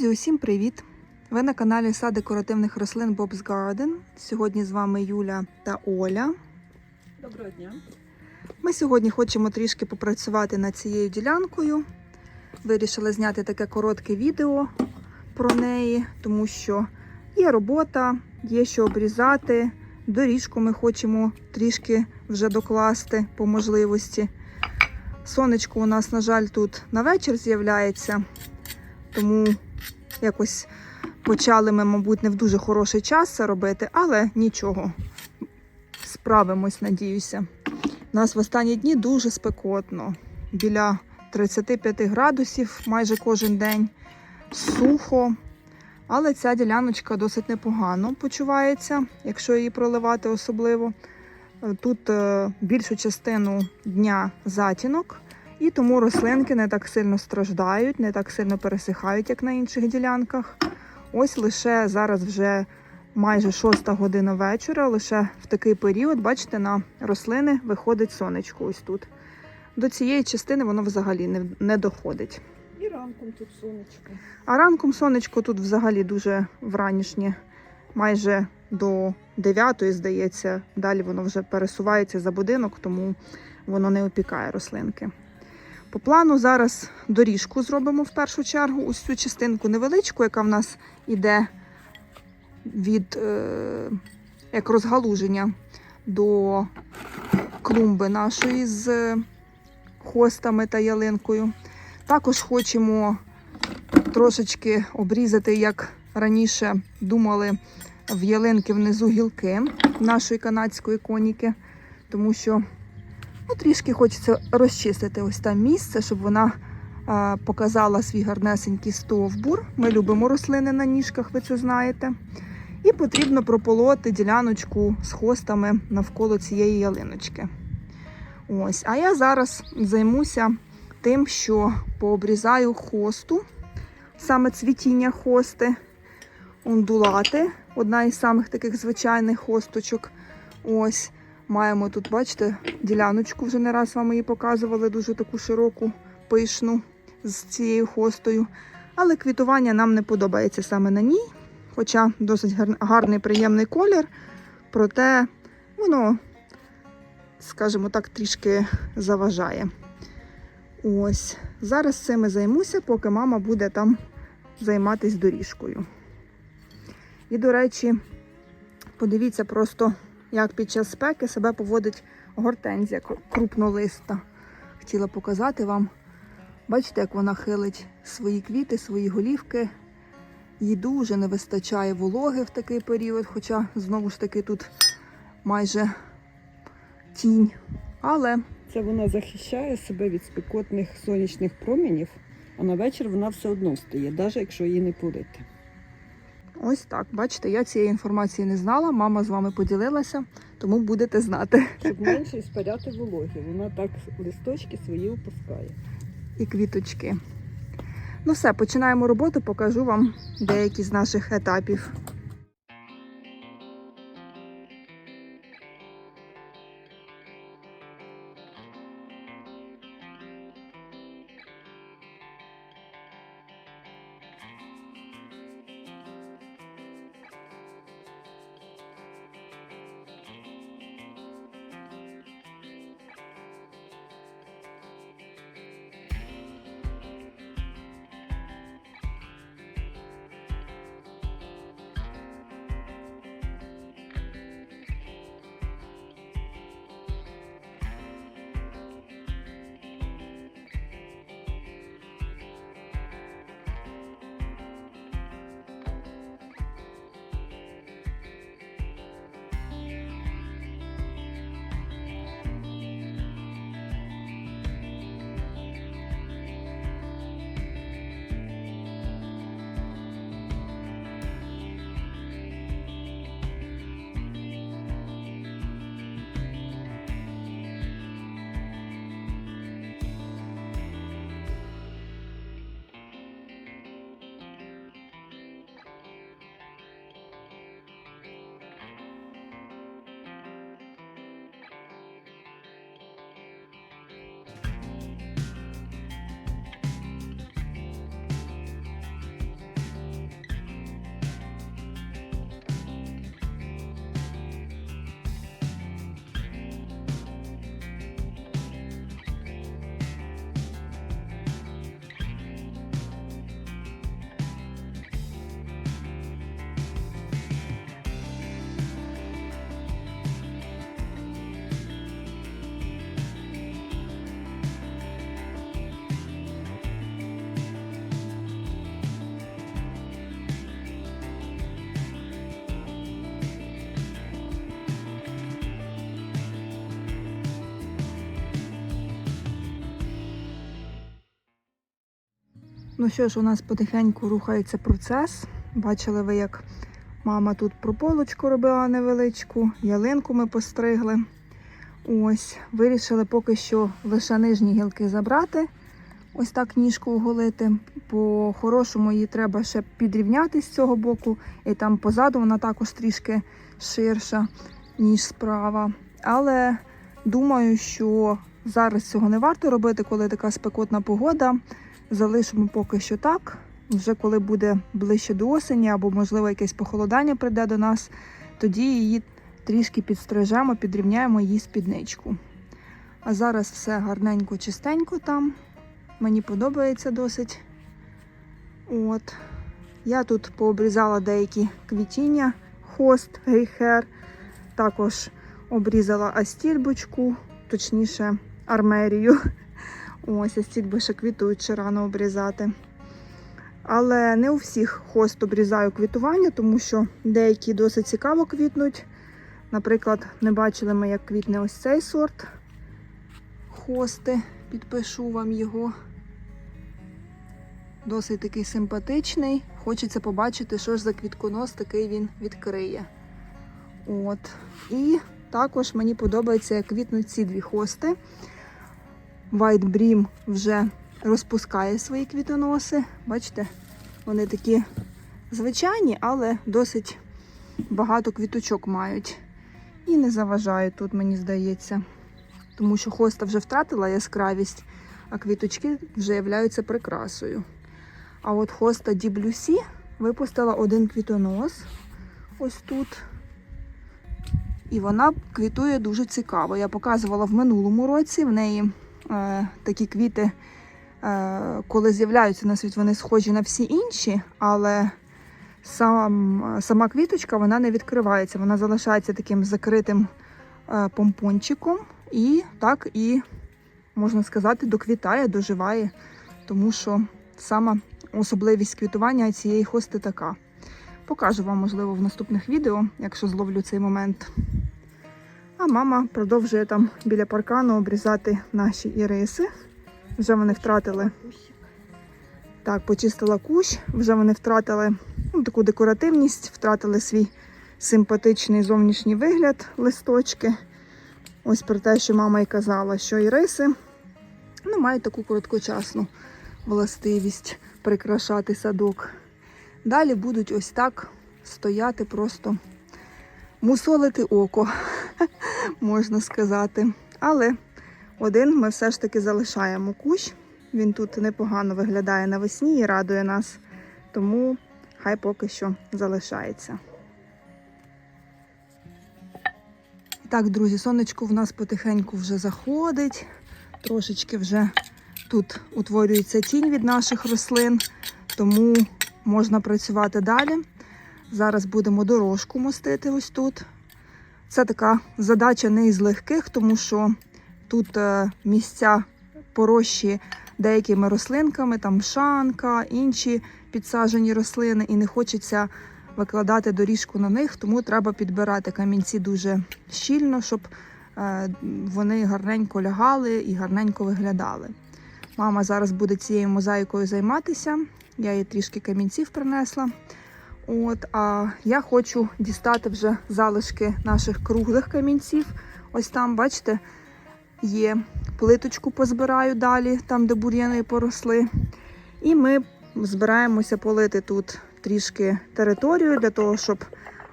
Друзі, усім привіт! Ви на каналі Сад декоративних рослин Bob's Garden. Сьогодні з вами Юля та Оля. Доброго дня. Ми сьогодні хочемо трішки попрацювати над цією ділянкою. Вирішили зняти таке коротке відео про неї, тому що є робота, є що обрізати. Доріжку ми хочемо трішки вже докласти по можливості. Сонечко у нас, на жаль, тут на вечір з'являється, тому якось почали ми, мабуть, не в дуже хороший час це робити, але нічого. Справимось, надіюся. У нас в останні дні дуже спекотно. Біля 35 градусів майже кожен день. Сухо. Але ця діляночка досить непогано почувається, якщо її проливати особливо. Тут е, більшу частину дня затінок, і тому рослинки не так сильно страждають, не так сильно пересихають, як на інших ділянках. Ось лише зараз вже майже 6 година вечора, лише в такий період, бачите, на рослини виходить сонечко ось тут. До цієї частини воно взагалі не, не доходить. І ранком тут сонечко. А ранком сонечко тут взагалі дуже вранішнє, майже до 9, здається. Далі воно вже пересувається за будинок, тому воно не опікає рослинки. По плану зараз доріжку зробимо в першу чергу. Ось цю частинку невеличку, яка в нас іде від е, як розгалуження до клумби нашої з хостами та ялинкою. Також хочемо трошечки обрізати, як раніше думали, в ялинки внизу гілки нашої канадської коніки, тому що ну, трішки хочеться розчистити ось там місце, щоб вона а, показала свій гарнесенький стовбур. Ми любимо рослини на ніжках, ви це знаєте. І потрібно прополоти діляночку з хостами навколо цієї ялиночки. Ось, а я зараз займуся тим, що пообрізаю хосту, саме цвітіння хости, ондулати, одна із самих таких звичайних хосточок. Ось, маємо тут, бачите, діляночку, вже не раз вам її показували, дуже таку широку, пишну з цією хостою. Але квітування нам не подобається саме на ній. Хоча досить гарний, приємний колір, проте воно, скажімо так, трішки заважає. Ось, зараз цим і займуся, поки мама буде там займатися доріжкою. І, до речі, подивіться просто, як під час спеки себе поводить гортензія крупнолиста. Хотіла показати вам. Бачите, як вона хилить свої квіти, свої голівки. Їй дуже не вистачає вологи в такий період, хоча знову ж таки тут майже тінь. Але Це вона захищає себе від спекотних сонячних промінів, а на вечір вона все одно встає, навіть якщо її не полити. Ось так, бачите, я цієї інформації не знала, мама з вами поділилася, тому будете знати. Щоб менше спаряти вологі. Вона так листочки свої опускає. І квіточки. Ну все, починаємо роботу, покажу вам деякі з наших етапів. Ну що ж, у нас потихеньку рухається процес. Бачили ви, як мама тут прополочку робила невеличку, ялинку ми постригли. Ось, вирішили поки що лише нижні гілки забрати. Ось так ніжку оголити. По-хорошому її треба ще підрівняти з цього боку. І там позаду вона також трішки ширша, ніж справа. Але думаю, що зараз цього не варто робити, коли така спекотна погода. Залишимо поки що так. Вже коли буде ближче до осені, або, можливо, якесь похолодання прийде до нас, тоді її трішки підстрижемо, підрівняємо її спідничку. А зараз все гарненько, чистенько там. Мені подобається досить. От. Я тут пообрізала деякі квітіння, хост, гейхер. Також обрізала астільбочку, точніше, армерію. Ось, астільби ще квітують, ще рано обрізати. Але не у всіх хост обрізаю квітування, тому що деякі досить цікаво квітнуть. Наприклад, не бачили ми, як квітне ось цей сорт хости. Підпишу вам його. Досить такий симпатичний. Хочеться побачити, що ж за квітконос такий він відкриє. От. І також мені подобається, як квітнуть ці дві хости. White Bream вже розпускає свої квітоноси. Бачите, вони такі звичайні, але досить багато квіточок мають. І не заважають тут, мені здається. Тому що хоста вже втратила яскравість, а квіточки вже являються прикрасою. А от хоста Діблюсі випустила один квітонос ось тут. І вона квітує дуже цікаво. Я показувала в минулому році. В неї такі квіти, е, коли з'являються на світ, вони схожі на всі інші, але сам, сама квіточка вона не відкривається. Вона залишається таким закритим е, помпончиком. І так і, можна сказати, доквітає, доживає, тому що сама особливість квітування цієї хости така. Покажу вам, можливо, в наступних відео, якщо зловлю цей момент. А мама продовжує там біля паркану обрізати наші іриси. Вже вони втратили. Так, почистила кущ, вже вони втратили ну, таку декоративність, втратили свій симпатичний зовнішній вигляд листочки. Ось про те, що мама й казала, що іриси ну, мають таку короткочасну властивість прикрашати садок. Далі будуть ось так стояти, просто мусолити око, можна сказати. Але один ми все ж таки залишаємо кущ. Він тут непогано виглядає навесні і радує нас, тому хай поки що залишається. Так, друзі, сонечко в нас потихеньку вже заходить. Трошечки вже тут утворюється тінь від наших рослин, тому можна працювати далі. Зараз будемо дорожку мостити ось тут. Це така задача не із легких, тому що тут е, місця порощі деякими рослинками, там шанка, інші підсаджені рослини, і не хочеться викладати доріжку на них, тому треба підбирати камінці дуже щільно, щоб е, вони гарненько лягали і гарненько виглядали. Мама зараз буде цією мозаїкою займатися. Я їй трішки камінців принесла. От, а я хочу дістати вже залишки наших круглих камінців. Ось там, бачите, є плиточку позбираю далі, там, де бур'яни поросли. І ми збираємося полити тут трішки територію для того, щоб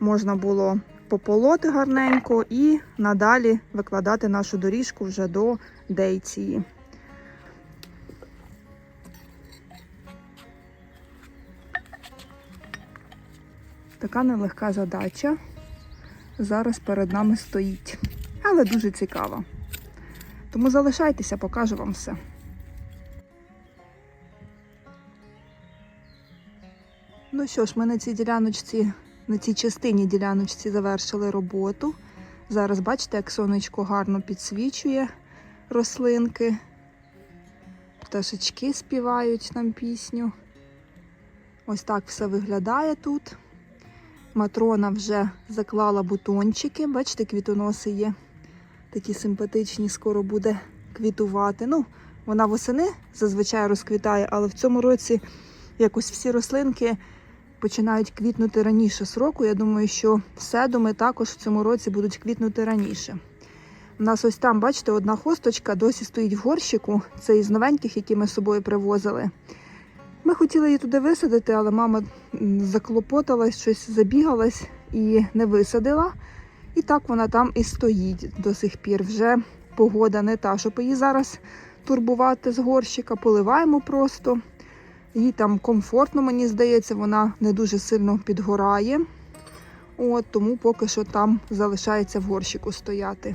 можна було пополоти гарненько і надалі викладати нашу доріжку вже до дейції. Така нелегка задача зараз перед нами стоїть, але дуже цікава. Тому залишайтеся, покажу вам все. Ну що ж, ми на цій діляночці, на цій частині діляночці завершили роботу. Зараз бачите, як сонечко гарно підсвічує рослинки. Пташечки співають нам пісню. Ось так все виглядає тут. Матрона вже заклала бутончики. Бачите, квітоноси є. Такі симпатичні, скоро буде квітувати. Ну, Вона восени зазвичай розквітає, але в цьому році якось всі рослинки починають квітнути раніше сроку. Я думаю, що седуми також в цьому році будуть квітнути раніше. У нас ось там, бачите, одна хосточка досі стоїть в горщику. Це із новеньких, які ми з собою привозили. Ми хотіли її туди висадити, але мама заклопоталась, щось забігалась і не висадила. І так вона там і стоїть до сих пір. Вже погода не та, щоб її зараз турбувати з горщика, поливаємо просто. Їй там комфортно, мені здається, вона не дуже сильно підгорає. От, тому поки що там залишається в горщику стояти.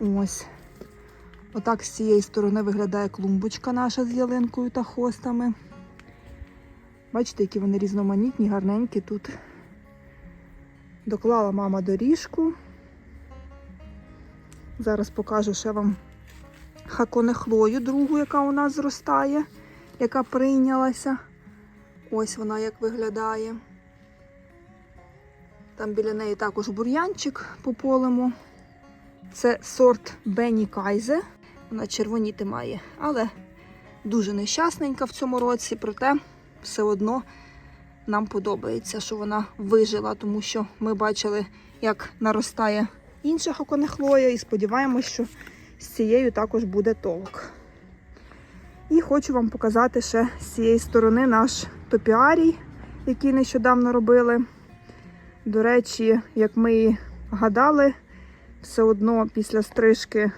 Ось. Отак з цієї сторони виглядає клумбочка наша з ялинкою та хостами. Бачите, які вони різноманітні, гарненькі тут. Доклала мама доріжку. Зараз покажу ще вам хаконехлою, другу, яка у нас зростає, яка прийнялася. Ось вона як виглядає. Там біля неї також бур'янчик пополимо. Це сорт Бенні Кайзе. Вона червоніти має, але дуже нещасненька в цьому році, проте все одно нам подобається, що вона вижила, тому що ми бачили, як наростає інша хаконехлоя, і сподіваємось, що з цією також буде толк. І хочу вам показати ще з цієї сторони наш топіарій, який нещодавно робили. До речі, як ми і гадали, все одно після стрижки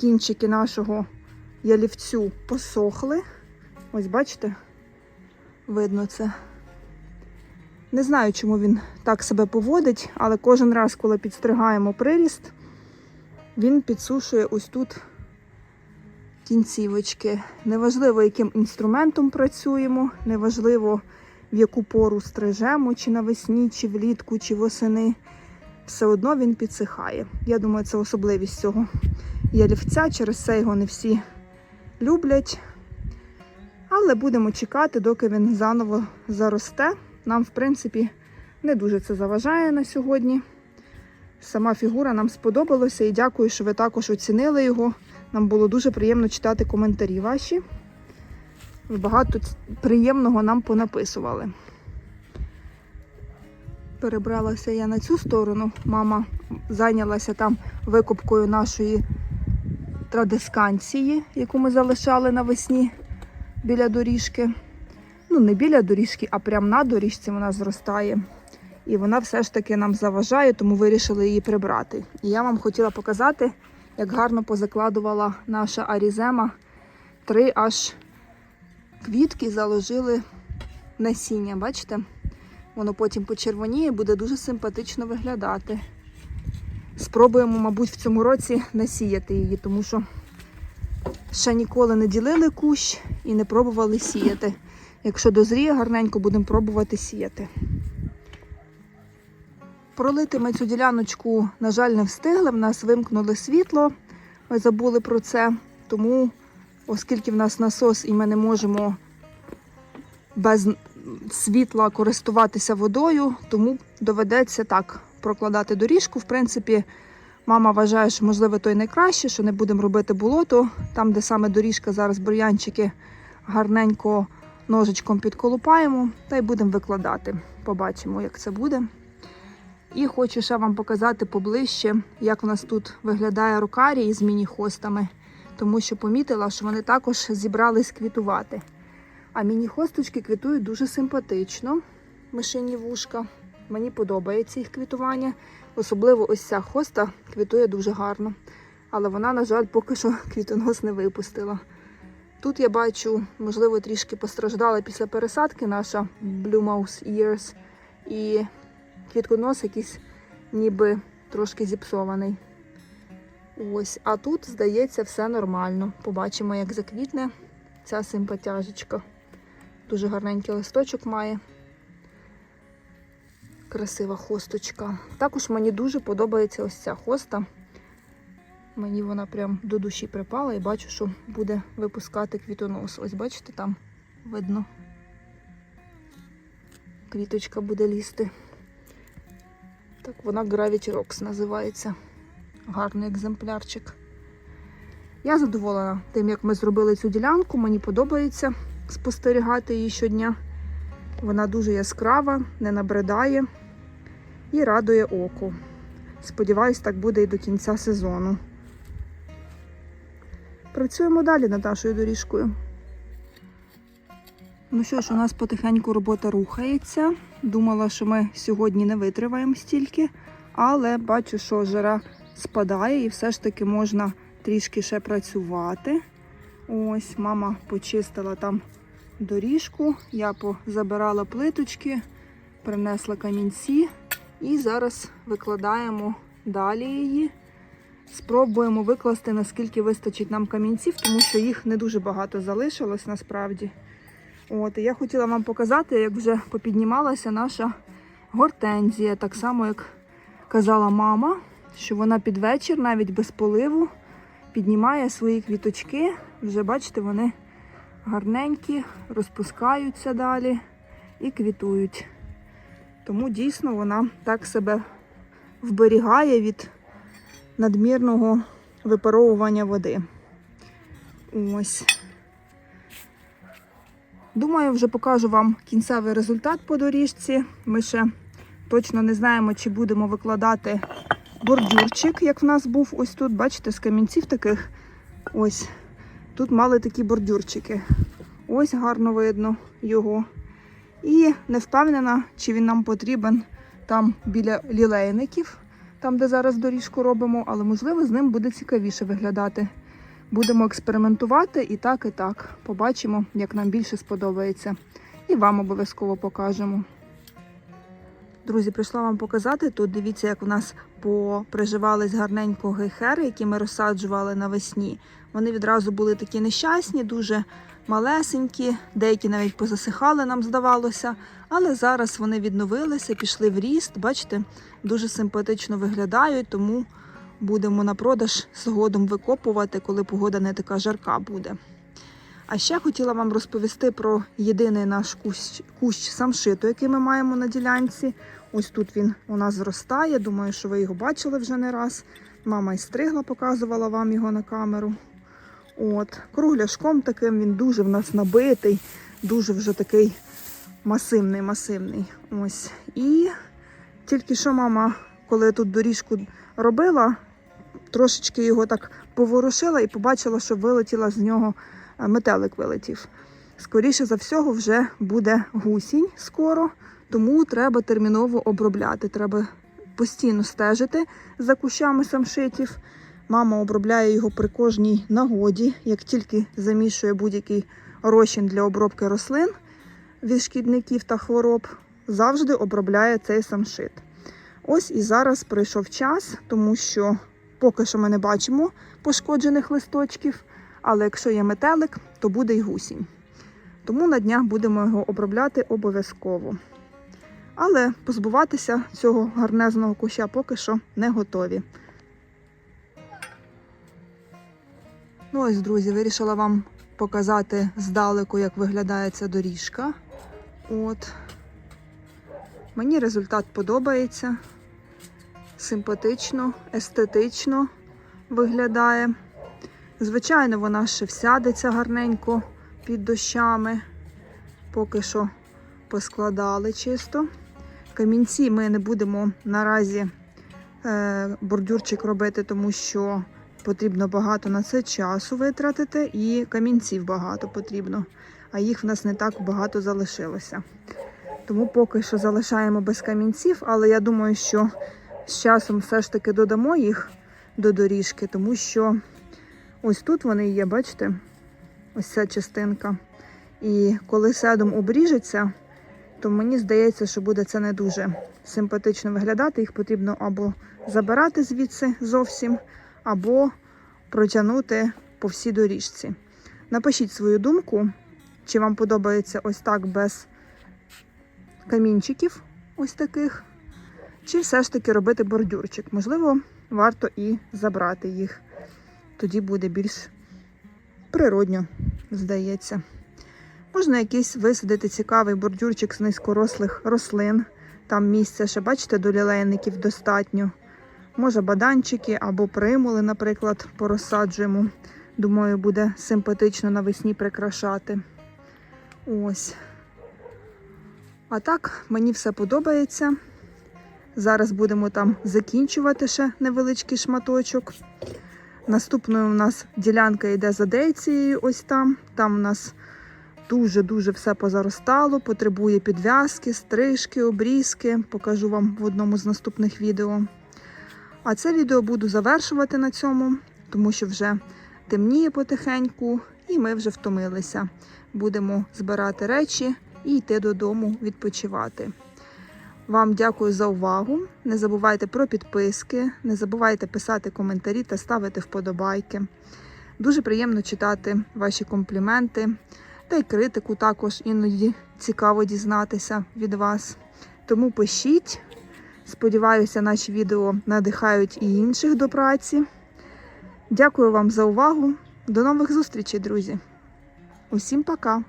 кінчики нашого ялівцю посохли. Ось бачите, видно це. Не знаю, чому він так себе поводить, але кожен раз, коли підстригаємо приріст, він підсушує ось тут кінцівочки. Неважливо, яким інструментом працюємо, неважливо, в яку пору стрижемо, чи навесні, чи влітку, чи восени. Все одно він підсихає. Я думаю, це особливість цього ялівця. Через це його не всі люблять. Але будемо чекати, доки він заново заросте. Нам, в принципі, не дуже це заважає на сьогодні. Сама фігура нам сподобалася і дякую, що ви також оцінили його. Нам було дуже приємно читати коментарі ваші. Багато приємного нам понаписували. Перебралася я на цю сторону. Мама зайнялася там викупкою нашої традисканції, яку ми залишали навесні біля доріжки. Ну, не біля доріжки, а прямо на доріжці вона зростає. І вона все ж таки нам заважає, тому вирішили її прибрати. І я вам хотіла показати, як гарно позакладувала наша арізема. Три аж квітки заложили насіння. Бачите? Воно потім почервоніє, буде дуже симпатично виглядати. Спробуємо, мабуть, в цьому році насіяти її, тому що ще ніколи не ділили кущ і не пробували сіяти. Якщо дозріє гарненько, будемо пробувати сіяти. Пролити ми цю діляночку, на жаль, не встигли. В нас вимкнули світло. Ми забули про це. Тому, оскільки в нас насос і ми не можемо без світла користуватися водою, тому доведеться так прокладати доріжку. В принципі, мама вважає, що можливо то й найкраще, що не будемо робити болото. Там, де саме доріжка, зараз бур'янчики гарненько ножичком підколупаємо та й будемо викладати. Побачимо, як це буде. І хочу ще вам показати поближче, як в нас тут виглядає рукарій з міні-хостами, тому що помітила, що вони також зібрались квітувати. А міні-хосточки квітують дуже симпатично. Мишині вушка. Мені подобається їх квітування. Особливо ось ця хоста квітує дуже гарно. Але вона, на жаль, поки що квітонос не випустила. Тут я бачу, можливо, трішки постраждала після пересадки наша Blue Mouse Ears. І квітконос якийсь ніби трошки зіпсований. Ось, а тут, здається, все нормально. Побачимо, як заквітне ця симпатяжечка. Дуже гарненький листочок має. Красива хосточка. Також мені дуже подобається ось ця хоста. Мені вона прям до душі припала і бачу, що буде випускати квітонос. Ось бачите, там видно. Квіточка буде лізти. Так, вона Gravity Rocks називається. Гарний екземплярчик. Я задоволена тим, як ми зробили цю ділянку. Мені подобається спостерігати її щодня. Вона дуже яскрава, не набридає і радує око. Сподіваюсь, так буде і до кінця сезону. Працюємо далі над нашою доріжкою. Ну що ж, у нас потихеньку робота рухається. Думала, що ми сьогодні не витриваємо стільки, але бачу, що жара спадає і все ж таки можна трішки ще працювати. Ось, мама почистила там доріжку, я позабирала плиточки, принесла камінці і зараз викладаємо далі її. Спробуємо викласти, наскільки вистачить нам камінців, тому що їх не дуже багато залишилось насправді. От, я хотіла вам показати, як вже попіднімалася наша гортензія, так само, як казала мама, що вона під вечір, навіть без поливу, піднімає свої квіточки. Вже бачите, вони гарненькі, розпускаються далі і квітують. Тому дійсно вона так себе вберігає від надмірного випаровування води. Ось. Думаю, вже покажу вам кінцевий результат по доріжці. Ми ще точно не знаємо, чи будемо викладати бордюрчик, як в нас був ось тут. Бачите, з камінців таких. Ось. Тут мали такі бордюрчики. Ось гарно видно його. І не впевнена, чи він нам потрібен там біля лілейників, там, де зараз доріжку робимо, але можливо з ним буде цікавіше виглядати. Будемо експериментувати і так, і так. Побачимо, як нам більше сподобається. І вам обов'язково покажемо. Друзі, прийшла вам показати. Тут дивіться, як в нас поприживались гарненько гейхери, які ми розсаджували навесні. Вони відразу були такі нещасні, дуже малесенькі, деякі навіть позасихали, нам здавалося. Але зараз вони відновилися, пішли в ріст. Бачите, дуже симпатично виглядають, тому будемо на продаж згодом викопувати, коли погода не така жарка буде. А ще хотіла вам розповісти про єдиний наш кущ, кущ самшиту, який ми маємо на ділянці. Ось тут він у нас зростає. Думаю, що ви його бачили вже не раз. Мама і стригла, показувала вам його на камеру. От, кругляшком таким він дуже в нас набитий, дуже вже такий масивний, масивний. Ось. І тільки що мама, коли тут доріжку робила, трошечки його так поворушила і побачила, що вилетіла з нього е, метелик вилетів. Скоріше за всього, вже буде гусінь скоро, тому треба терміново обробляти. Треба постійно стежити за кущами самшитів. Мама обробляє його при кожній нагоді, як тільки замішує будь-який розчин для обробки рослин від шкідників та хвороб, завжди обробляє цей самшит. Ось і зараз прийшов час, тому що поки що ми не бачимо пошкоджених листочків, але якщо є метелик, то буде й гусінь. Тому на днях будемо його обробляти обов'язково. Але позбуватися цього гарнезного куща поки що не готові. Ну ось, друзі, вирішила вам показати здалеку, як виглядає ця доріжка. От. Мені результат подобається. Симпатично, естетично виглядає. Звичайно, вона ще всядеться гарненько під дощами. Поки що поскладали чисто. Камінці ми не будемо наразі е, бордюрчик робити, тому що потрібно багато на це часу витратити, і камінців багато потрібно, а їх в нас не так багато залишилося. Тому поки що залишаємо без камінців, але я думаю, що з часом все ж таки додамо їх до доріжки, тому що ось тут вони є, бачите? Ось ця частинка. І коли седом обріжеться, то мені здається, що буде це не дуже симпатично виглядати. Їх потрібно або забирати звідси зовсім, або протягнути по всій доріжці. Напишіть свою думку, чи вам подобається ось так без камінчиків, ось таких, чи все ж таки робити бордюрчик. Можливо, варто і забрати їх. Тоді буде більш природньо, здається. Можна якийсь висадити цікавий бордюрчик з низькорослих рослин. Там місця ще, бачите, до лілейників достатньо. Може, баданчики або примули, наприклад, порозсаджуємо. Думаю, буде симпатично навесні прикрашати. Ось. А так, мені все подобається. Зараз будемо там закінчувати ще невеличкий шматочок. Наступною у нас ділянка йде за Дейцією, ось там. Там у нас дуже-дуже все позаростало, потребує підв'язки, стрижки, обрізки. Покажу вам в одному з наступних відео. А це відео буду завершувати на цьому, тому що вже темніє потихеньку, і ми вже втомилися. Будемо збирати речі і йти додому відпочивати. Вам дякую за увагу. Не забувайте про підписки, не забувайте писати коментарі та ставити вподобайки. Дуже приємно читати ваші компліменти та й критику також іноді цікаво дізнатися від вас. Тому пишіть. Сподіваюся, наші відео надихають і інших до праці. Дякую вам за увагу. До нових зустрічей, друзі. Усім пока!